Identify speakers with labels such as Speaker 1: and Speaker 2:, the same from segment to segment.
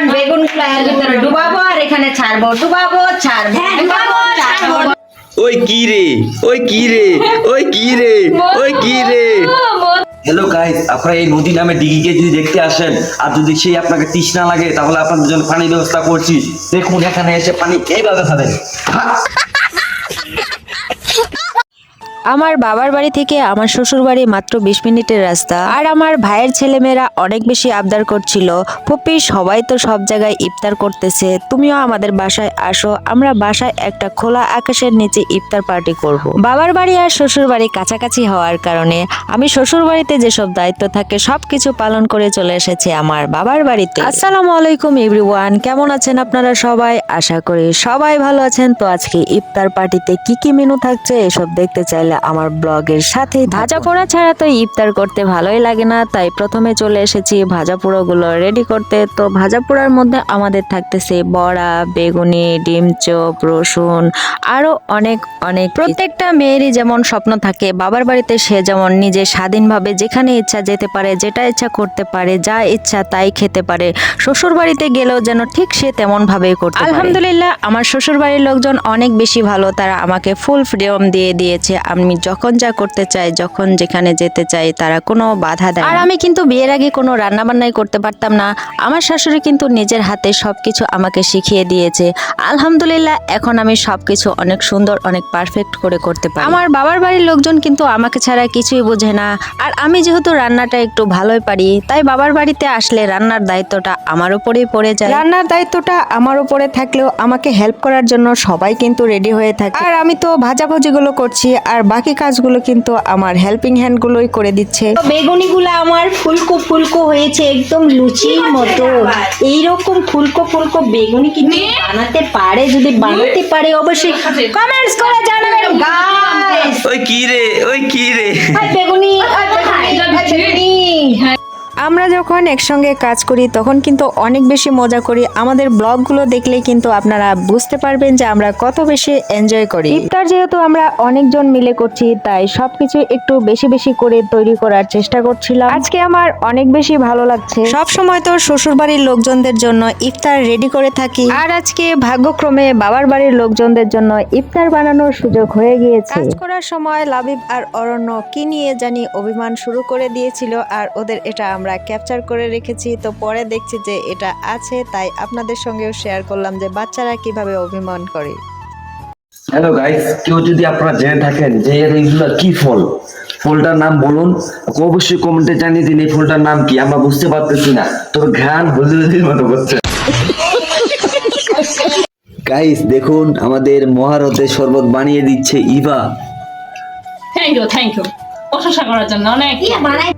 Speaker 1: এখন বেগুনগুলো এর ভিতরে ডুবাবো আর এখানে ছাড়বো ডুবাবো ছাড়বো ডুবাবো ছাড়বো।
Speaker 2: ওই কি রে? ওই কি রে? ওই কি রে? ওই কি রে? হ্যালো গাইস আপনারা এই নদী নামে দিঘিকে যদি দেখতে আসেন আর যদি সেই আপনাকে তৃষ্ণা লাগে তাহলে আপনাদের জন্য পানির ব্যবস্থা করছি। দেখুন এখানে এসে পানি এইভাবে খাবেন।
Speaker 3: আমার বাবার বাড়ি থেকে আমার শ্বশুর বাড়ি মাত্র বিশ মিনিটের রাস্তা। আর আমার ভাইয়ের ছেলেমেয়েরা অনেক বেশি আবদার করছিল। পপি সবাই তো সব জায়গায় ইফতার করতেছে। তুমিও আমাদের বাসায় আসো। আমরা বাসায় একটা খোলা আকাশের নিচে ইফতার পার্টি করব। বাবার বাড়ি আর শ্বশুর বাড়ি কাছাকাছি হওয়ার কারণে আমি শ্বশুর বাড়িতে যেসব দায়িত্ব থাকে সব কিছু পালন করে চলে এসেছি আমার বাবার বাড়িতে। আসসালামু আলাইকুম এভরিওয়ান। কেমন আছেন আপনারা সবাই? আশা করি সবাই ভালো আছেন। তো আজকে ইফতার পার্টিতে কি কি মেনু থাকছে এসব দেখতে চাইলে আমার ব্লগের সাথে ভাজা পোড়া ছাড়া তো ইফতার করতে ভালোই লাগে না তাই প্রথমে চলে এসেছি ভাজা পোড়াগুলো রেডি করতে। তো ভাজা পোড়ার মধ্যে আমাদের থাকতেছে বড়া বেগুনি ডিম চপ রসুন আরও অনেক অনেক প্রত্যেকটা মেয়েরই যেমন স্বপ্ন থাকে বাবার বাড়িতে সে যেমন নিজে স্বাধীনভাবে যেখানে ইচ্ছা যেতে পারে যেটা ইচ্ছা করতে পারে যা ইচ্ছা তাই খেতে পারে। শ্বশুর বাড়িতে গেলেও যেন ঠিক সে তেমন ভাবেই করতে আলহামদুলিল্লাহ আমার শ্বশুর বাড়ির লোকজন অনেক বেশি ভালো তারা আমাকে ফুল ফ্রিডম দিয়ে দিয়েছে। আমি যখন যা করতে চাই যখন যেখানে যেতে চাই তারা কোনো বাধা দেয় আর আমি কিন্তু বিয়ের আগে কোনো রান্না বান্নাই করতে পারতাম না। আমার শাশুড়ি কিন্তু নিজের হাতে সবকিছু আমাকে শিখিয়ে দিয়েছে। আলহামদুলিল্লাহ এখন আমি সবকিছু অনেক সুন্দর অনেক পারফেক্ট করে করতে পারি। আমার বাবার বাড়ির লোকজন কিন্তু আমাকে ছাড়া কিছুই বোঝে না। আর আমি যেহেতু রান্নাটা একটু ভালোই পারি তাই বাবার বাড়িতে আসলে রান্নার দায়িত্বটা আমার উপরেই পড়ে যায়। রান্নার দায়িত্বটা আমার উপরে থাকলেও আমাকে হেল্প করার জন্য সবাই কিন্তু রেডি হয়ে থাকে। আর আমি তো ভাজাভুজিগুলো করছি আর বাকি কাজগুলো কিন্তু আমার হেল্পিং হ্যান্ডগুলোই করে দিচ্ছে।
Speaker 1: বেগুনিগুলো আমার ফুলকো ফুলকো হয়েছে একদম লুচির মতো। এইরকম ফুলকো ফুলকো বেগুনি কিন্তু বানাতে পারে যদি বানাতে পারে অবশ্যই কমেন্টস করে জানাবেন গাইস
Speaker 2: ওই কি রে ওই কি রে?
Speaker 1: বেগুনি বেগুনি।
Speaker 3: আমরা যখন একসঙ্গে কাজ করি তখন কিন্তু অনেক বেশি মজা করি। আমাদের ব্লগগুলো দেখলে কিন্তু আপনারা বুঝতে পারবেন যে আমরা কত বেশি এনজয় করি। ইফতার যেহেতু আমরা অনেকজন মিলে করছি তাই সবকিছু একটু বেশি বেশি করে তৈরি করার চেষ্টা করছিলাম। আজকে আমার অনেক বেশি ভালো লাগছে। সব সময় তো শ্বশুর বাড়ির লোকজনদের জন্য ইফতার রেডি করে থাকি। আর আজকে ভাগ্যক্রমে বাবার বাড়ির লোকজনদের জন্য ইফতার বানানোর সুযোগ হয়ে গিয়েছে। কাজ করার সময় লাবিব আর অরণ্য কি নিয়ে জানি অভিমান শুরু করে দিয়েছিল আর ওদের এটা আমরা ক্যাপচার করে রেখেছি। তো পরে দেখছি যে এটা আছে তাই আপনাদের সঙ্গেও শেয়ার করলাম যে বাচ্চারা কীভাবে অভিমান করে।
Speaker 2: হ্যালো গাইস কেউ যদি আপনারা জেনে থাকেন যে এর এইগুলো কি ফল? ফলটার নাম বলুন। অবশ্যই কমেন্টে জানিয়ে দিন এই ফলটার নাম কি আমরা বুঝতে পারতেছি না। তবে ঘ্রাণ হলুদের মতো করছে গাইস দেখুন আমাদের মহারথের শরবত বানিয়ে দিচ্ছে Eva.
Speaker 4: Thank you thank you প্রশংসা করার জন্য অনেক
Speaker 1: বানাই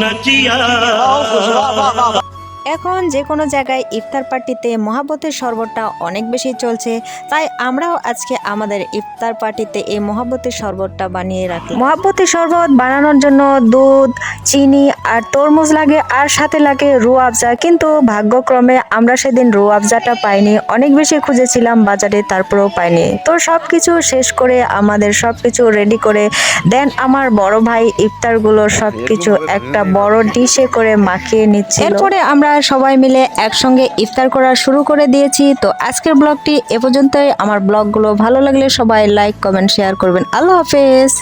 Speaker 1: নাচিয়া
Speaker 3: এখন যে কোনো জায়গায় ইফতার পার্টিতে মহাব্বতের শরবতটা অনেক বেশি চলছে তাই আমরাও আজকে আমাদের ইফতার পার্টিতে এই মহাব্বতের শরবতটা বানিয়ে রাখি মহাব্বতের শরবত বানানোর জন্য দুধ চিনি আর তরমুজ লাগে আর সাথে লাগে রু আফজা কিন্তু ভাগ্যক্রমে আমরা সেদিন রু আফজাটা পাইনি অনেক বেশি খুঁজেছিলাম বাজারে তারপরেও পাইনি। তো সব কিছু শেষ করে আমাদের সব কিছু রেডি করে দেন আমার বড় ভাই ইফতারগুলো সব কিছু একটা বড় ডিশে করে মাখিয়ে নিচ্ছে এরপরে আমরা সবাই মিলে একসঙ্গে ইফতার করা শুরু করে দিয়েছি। তো আজকের ব্লগটি এ পর্যন্তই। আমার ব্লগগুলো ভালো লাগলে সবাই লাইক কমেন্ট শেয়ার করবেন। আল্লাহ হাফেজ।